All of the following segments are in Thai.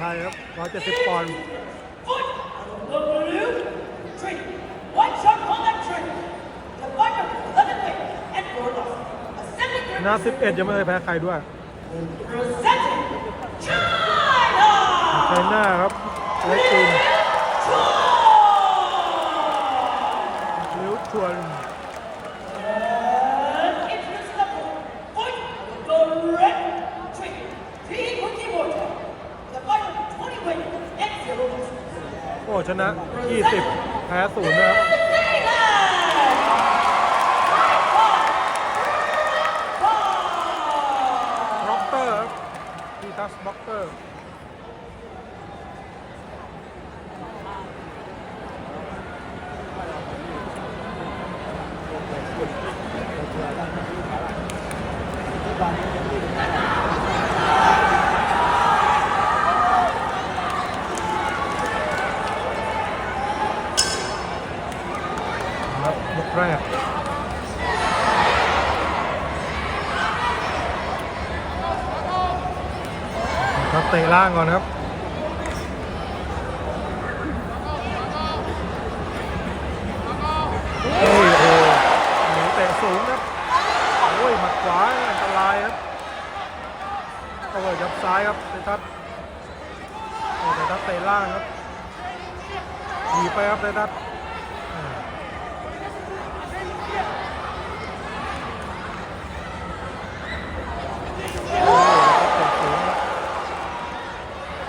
ไทยครับ170ปอนด์ Tree. One shot combat tree. The fighter eleven weight and four loss. Ascending ชนะ11 ยังไม่เคยแพ้ใครด้วย presenting China. ไชน่าครับเล็กจีนลิวชวน ชนะ 20 แพ้ศูนย์นะครับบล็อกเตอร์พีทัสบล็อกเตอร์ ยกแรกครับเตะล่างก่อนครับโอ้ยโอ้หนีเตะสูงครับโอ้ยหมัดขวาอันตรายครับโอ้ยยับซ้ายครับเตทัศน์โอ้เตทัศเตะล่างครับหนีไปครับเตทัศน์อ่าโ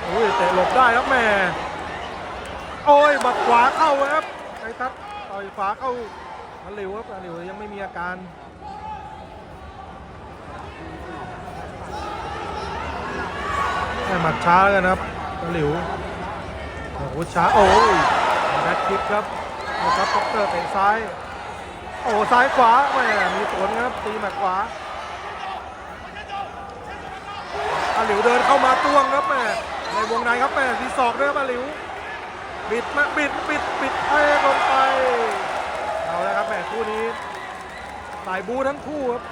โอ้ยเตะหลบได้ครับแม่ โอ้ยหมัดขวาเข้าครับไอ้ทัศต่อยขวาเข้าอันหลิวครับอันหลิวยังไม่มีอาการให้หมัดช้ากันครับอันหลิวโอ้โหช้า โอ้ยแบทคิกครับนะครับพ็อกเตอร์เตะซ้าย โอ้ซ้ายขวาแม่มีสวนครับ ตีหมัดขวา อันหลิวเดินเข้ามาต้วงครับแม่ในวงในครับแม่ทีศอกด้วยครับอันหลิวบิดมาบิดบิดบิดเทลงไปเอาแล้วครับแหมคู่นี้สายบูทั้งคู่ครับ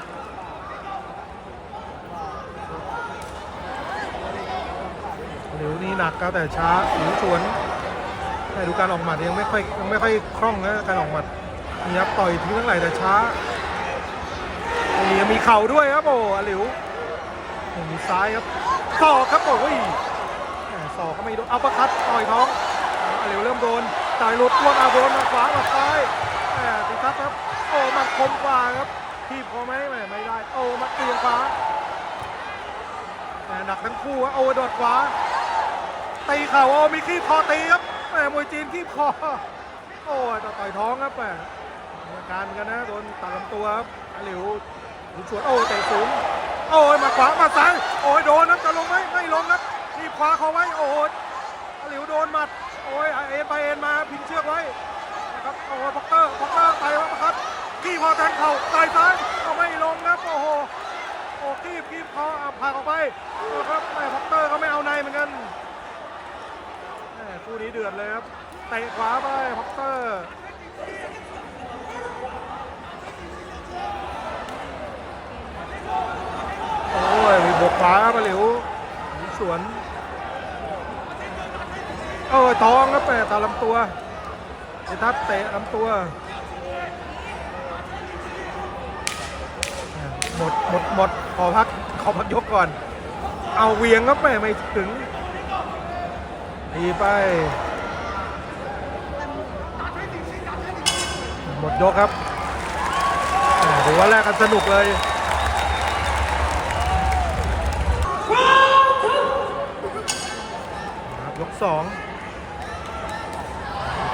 หลิวนี่หนักครับแต่ช้าหลิวชวนแต่ดูการออกหมัดยังไม่ค่อยยังไม่ค่อยคล่องนะการออกหมัดนี่ครับต่อยทิ้งทั้งไหลแต่ช้านี่ยังมีเข่าด้วยครับโอ้อหลิว นี่มีซ้ายครับศอกครับโอ้ยแหม่ศอกก็ไม่โดนเอัปร์คัตต่อยท้องอาเหลวเริ่มโดนต่อยหลุดตัวมาโดนมาขวามาซ้ายแหมติดทับครับโอ้มาคมกว่าครับทีบพอไหมไม่ได้โอ้มาเตียงขวาแหมหนักทั้งคู่โอ้โดดขวาตีเข่าโอ้มีขี้คอตีครับแหมมวยจีนขี้คอโอ้ต่ต่อยท้องครับแหมอาการกันนะโดนตัดลำตัวครับอาเหลียวหลิวชวนโอ้เตะสูง โอ้ยมาขวามาซ้ายโอ้ยโดนนะจะลงไหมไม่ลงครับทีบขวาเขาไว้โอ้ยหลิวโดนหมัดโอ้ยเอ็นไปเอ็นมาพิงเชือกไว้นะครับโอ้ยพ็อกเตอร์พ็อกเตอร์ไปแล้วครับขี้พอแทงเข่าต่อยซ้ายก็ไม่ลงครับโอ้โหโอ้คีบคีบคอเอาพาออกไปโอ้ครับแม่พ็อกเตอร์ก็ไม่เอาในเหมือนกันแม่คู่นี้เดือดเลยครับเตะขวาไปพ็อกเตอร์ โอ้ยมีบกขวาครับหลิวหลิวสวนเออท้องครับแม่ตาลำตัวไอ้ทัดเตะลำตัว หมดหมดหมดขอพักขอพักยกก่อน เอาเวียงครับแม่ไม่ถึงดีไป หมดยกครับอ่าถือว่าแลกกันสนุกเลย ครับยกสอง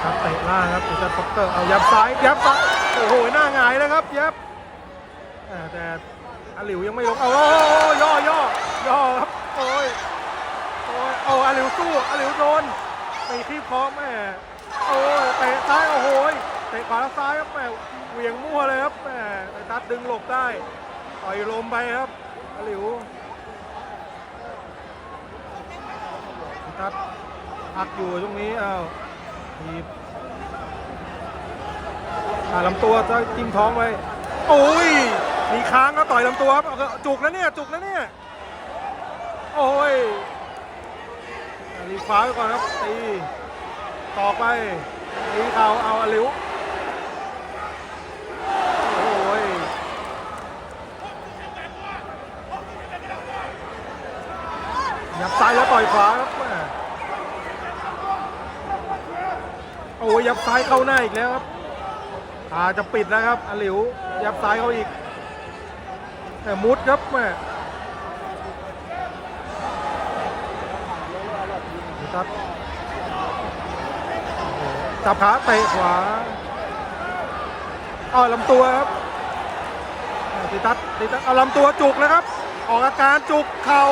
ครับเตะล่างครับติชัดพ็อกเตอร์เอายับซ้ายยับซ้ายโอ้โหหน้าหงายแล้วครับยับอ่แต่อาหลิวยังไม่ลงเอาโอ้ย่อย่อย่อครับโอ้ยโอ้ยโอ้อาหลิวสู้อาหลิวโดนตีที่คอแม่โอ้ยเตะซ้ายโอ้โหเตะขวาซ้ายครับแม่เหวี่ยงมั่วเลยครับแม่แต่ทัดดึงหลบได้ต่อยลมไปครับอาหลิวทัด พักอยู่ตรงนี้อ้าวทีบอ่าลำตัวจะจิ้มท้องไว้โอ้ยมีค้างก็ต่อยลำตัวครับจุกแล้วเนี่ยจุกแล้วเนี่ยโอ้ยรีฟ้าไปก่อนครับตีต่อไปตีเขาเอาอลิวโอ้ยยับซ้ายแล้วต่อยขวาครับแม่โอ้ ยับซ้ายเข้าหน้าอีกแล้วครับตาจะปิดแล้วครับอลิวยับซ้ายเขาอีกแต่มุดครับแม่ตัดจับขาเตะขวาเอาลำตัวครับติตัดติตัดเอาลำตัวจุกนะครับ ออกอาการจุกเข่า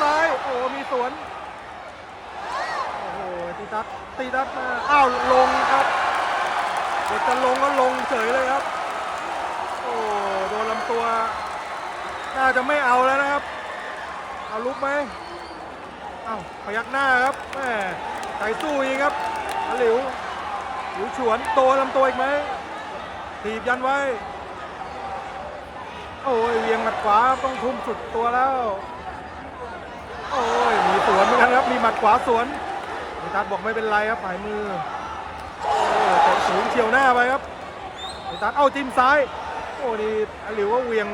ซ้าย โอ้ มีสวน โอ้โหติตัด ติตัดมาอ้าวลงครับเด็กจะลงก็ลงเฉยเลยครับ โอ้โดนลำตัว น่าจะไม่เอาแล้วนะครับ เอาลุกไหมอ้าวพยักหน้าครับแม่ใจสู้อีกครับอาหลิวหลิวฉวนโตลำตัวอีกไหมถีบยันไว้ โอ้ยเวียงหมัดขวาต้องทุ่มสุดตัวแล้ว โอ้ยมีสวนเหมือนกันครับมีหมัดขวาสวน นิทัศบอกไม่เป็นไรครับหายมือโอ้เตะสูงเฉียวหน้าไปครับนิทัศเอาจิ้มซ้าย โอ้ดีอาหลิวว่าเวียง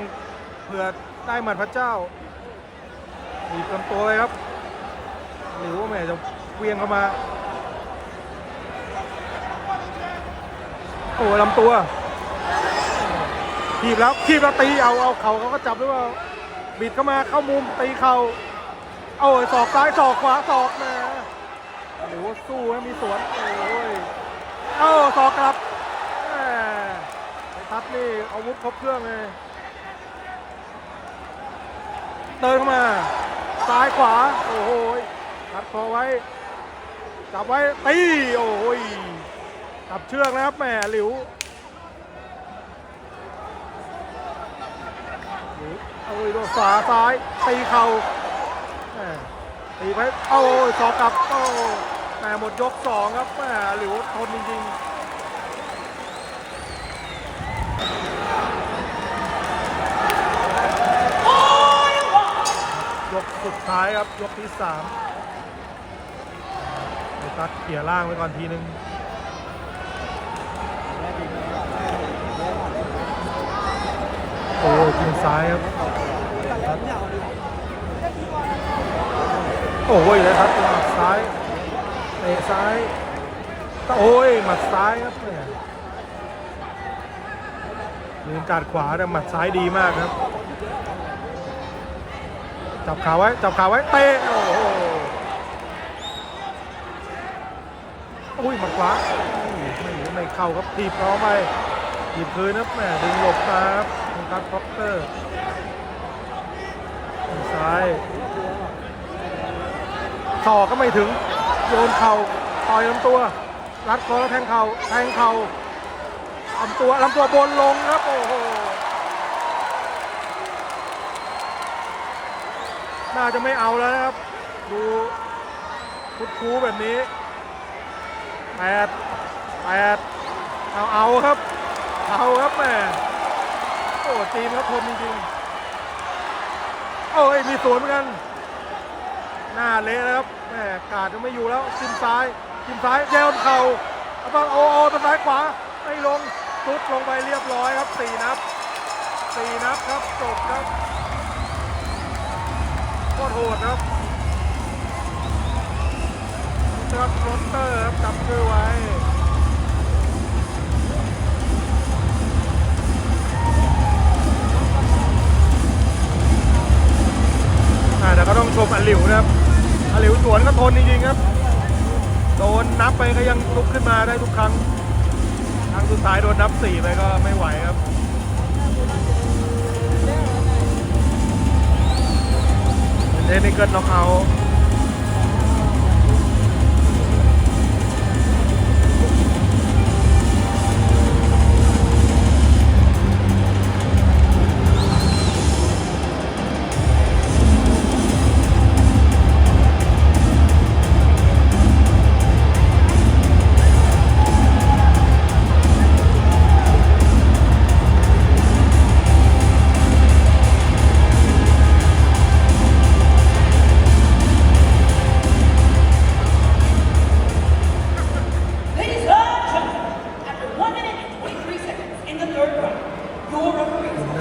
เผื่อได้หมัดพระเจ้ามีลำตัวไปครับหรือว่าแม่จะเวียงเข้ามา โอ้ลำตัวขีบแล้วขีบแล้วตีเอาเอาเข่าเขาก็จับหรือเปล่าบิดเข้ามาเข้ามุมตีเข่าเอาศอกซ้ายศอกขวาศอกมาหรือว่าสู้นะมีสวน โอ้ย เอ้าศอกกลับแหม่ไอ้ทัดนี่อาวุธครบเครื่องเลยเดินเข้ามา ซ้ายขวา โอ้โหยทัดคอไว้ จับไว้ ตี โอ้ยจับเชือกนะครับแหมหลิวหลิวเอาเลยโดนฝาซ้าย ตีเข่าแหมตีไป โอ้ยสอกกลับ โอ้ แหมหมดยกสองครับแหมหลิวทนจริงๆยกสุดท้ายครับยกที่สามไอ้ตัดเขี่ยล่างไว้ก่อนทีนึงโอ้ยกินซ้ายครับโอ้ยเลยครับซ้ายเตะซ้าย โอ้ย หมัดซ้ายครับเนี่ยการขวาแต่หมัดซ้ายดีมากครับ จับขาไว้ จับขาไว้เตะโอ้โหอุ้ยหมัดขวาไม่ไม่เข้าครับทีบเขาไปทีบคืนครับแหมดึงหลบมาครับคุณคัตฟ็อกเตอร์ซ้ายศอกก็ไม่ถึงโยนเข่าต่อยลำตัว รัดคอแล้วแทงเข่าแทงเข่าลำตัวลำตัวบนลงครับโอ้โหน่าจะไม่เอาแล้วนะครับ ดูคุดคูแบบนี้แปดแปดเอาเอาครับ เอาครับแม่โอ้จีนเขาทนจริงๆโอ้ยมีสวนเหมือนกัน หน้าเละนะครับแม่กาดจะไม่อยู่แล้วจิ้มซ้ายจิ้มซ้ายแย่เข่า เอาบ้างโอ้โอ้เป็นซ้ายขวาไม่ลงสุดลงไปเรียบร้อยครับสี่นับสี่นับครับจบครับโคตรโหดครับเติร์ดโรสเตอร์ครับจับชื่อไว้แต่ก็ต้องชมอลิวนะครับอลิวสวนก็ทนจริงๆครับ โดนนับไปก็ยังลุกขึ้นมาได้ทุกครั้ง ครั้งสุดท้ายโดนนับสี่ไปก็ไม่ไหวครับเทคนิเกิลน็อกเอาท์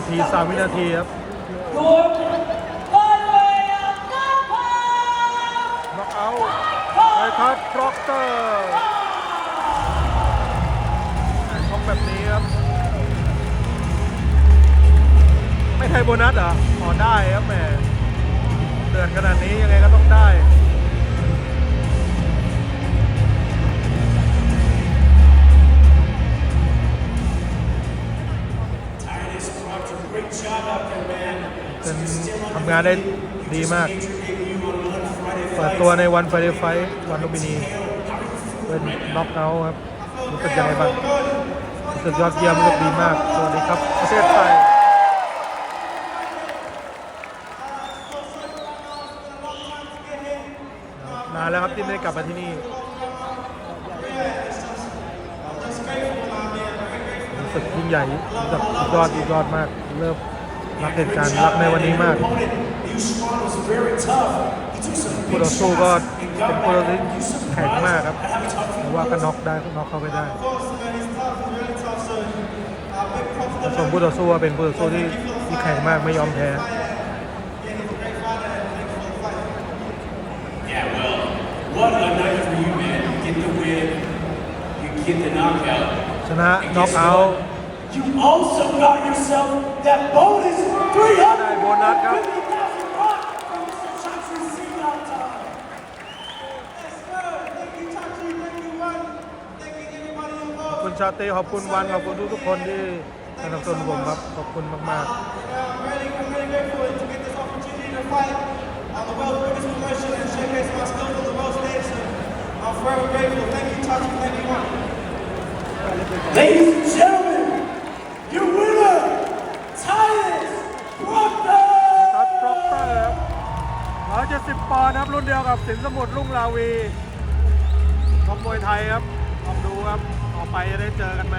ทีสามวินาทีครับ Your by way of knockout. น็อกเอาท์ไอทัดฟล็อกเตอร์ชกแบบนี้ครับ ไม่ไทยโบนัสเหรออ๋อได้ครับแหมเดือดขนาดนี้ยังไงก็ต้องได้ำงานได้ดีมาก เปิดตัวในวันไฟล์ไฟท์วันลุมพินี เป็นน็อกเอาท์ครับรู้สึกยังไงบ้างรู้สึกยอดเยี่ยมรู้สึกดีมาก สวัสดีครับ ประเทศไทยนานแล้วครับที่ไม่ได้กลับมาที่นี่รู้สึกยิ่งใหญ่รู้สึกสุดยอดสุดยอดมาก เริ่ม รักเหตุการณ์รักในวันนี้มากคู่ต่อสู้ก็เป็นคู่ต่อสู้ที่แข็งมากครับแต่ว่าก็น็อกได้น็อกเข้าไปได้แต่ส่วนคู่ต่อสู้ว่าเป็นคู่ต่อสู้ที่ที่แข็งมากไม่ยอมแพ้ Yeah, well, what a night for you, man. You get the win, you get the knockout. ชนะน็อกเอาท์ You also got yourself that bonus ได้โบนัสครับ 350,000 baht from Mr. Chachi Singhal time. ขอบคุณชาเต้ขอบคุณวันขอบคุณทุกทุกๆคนที่สนับสนุนผมครับ ขอบคุณมาก I'm really, I'm really เดียวกับสินสมุทรลุ่งลาวีทอมวยไทยครับลองดูครับ ต่อไปจะได้เจอกันไหม